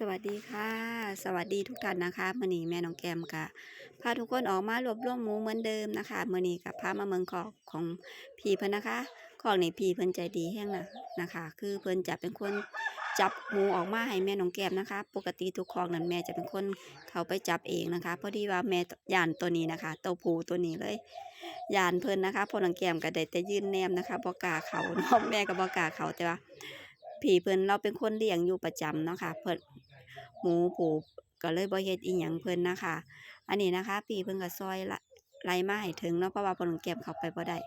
สวัสดีค่ะ สวัสดีทุกท่านนะคะมื้อนี้แม่น้องแก้มก็พาทุกคนออกมารวบรวมหมูเหมือนเดิมนะคะมื้อนี้ก็พามาเมืองคอกของพี่เพิ่นนะคะคอกนี่พี่เพิ่นใจดีแฮงนะนะคะ คือเพิ่นจะเป็นคนจับหมูออกมาให้แม่น้องแกมนะคะ ปกติทุกคอกนั้นแม่จะเป็นคนเขาไปจับเองนะคะพอดีว่าแม่ยานตัวนี้นะคะตัวผูตัวนี้เลยยานเพิ่นนะคะพอน้องแกมก็ได้แต่ยื่นแนมนะคะบ่กาเขาเนาะแม่ก็บ่กาเขาแต่ว่า พี่เพิ่นเราเป็นคนเลี้ยงอยู่ประจำเนาะค่ะเพิ่นหมูผูก็เลยบ่เฮ็ดอีหยังเพิ่นนะคะ อันนี้นะคะพี่เพิ่นก็ซอยละไล่มาให้ถึงเนาะเพราะว่าเพิ่นเก็บเข้าไปบ่ได้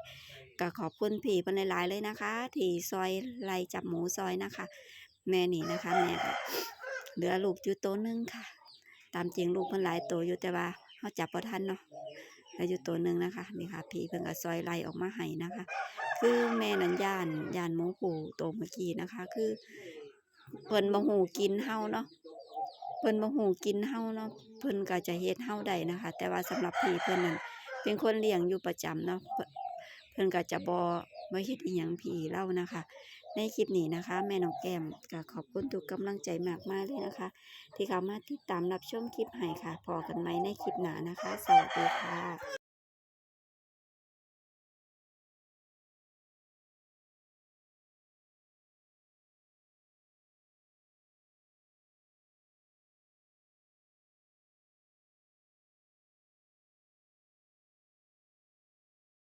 ก็ขอบคุณพี่เพิ่นหลายๆเลยนะคะ ที่ซอยไล่จับหมูซอยนะคะ แม่นี่นะคะแม่ก็เหลือลูกอยู่ตัวหนึงค่ะ ตามจริงลูกเพิ่นหลายตัวอยู่แต่ว่าเฮาจับบ่ทันเนาะเหลืออยู่ตัวหนึ่งนะคะนี่ค่ะพี่เพิ่นก็ซอยไล่ออกมาให้นะคะ คือแม่นั้นย่านย่านหมูผูตัวเมื่อกี้นะคะ คือเพิ่นบ่ฮู้กินเฮาเนาะเพิ่นบ่ฮู้กินเฮาเนาะเพิ่นก็จะเฮ็ดเฮาได้นะคะ แต่ว่าสำหรับพี่เพิ่นนั้นเป็นคนเลี้ยงอยู่ประจำเนาะเพิ่นเพิ่นก็จะบ่บ่เฮ็ดอีหยังพี่เล่านะคะ ในคลิปนี้นะคะ แม่น้องแก้มก็ขอบคุณทุกกำลังใจมากๆเลยนะคะ ที่เข้ามาติดตามรับชมคลิปให้ค่ะพอกันไหมในคลิปหน้านะคะ สวัสดีค่ะ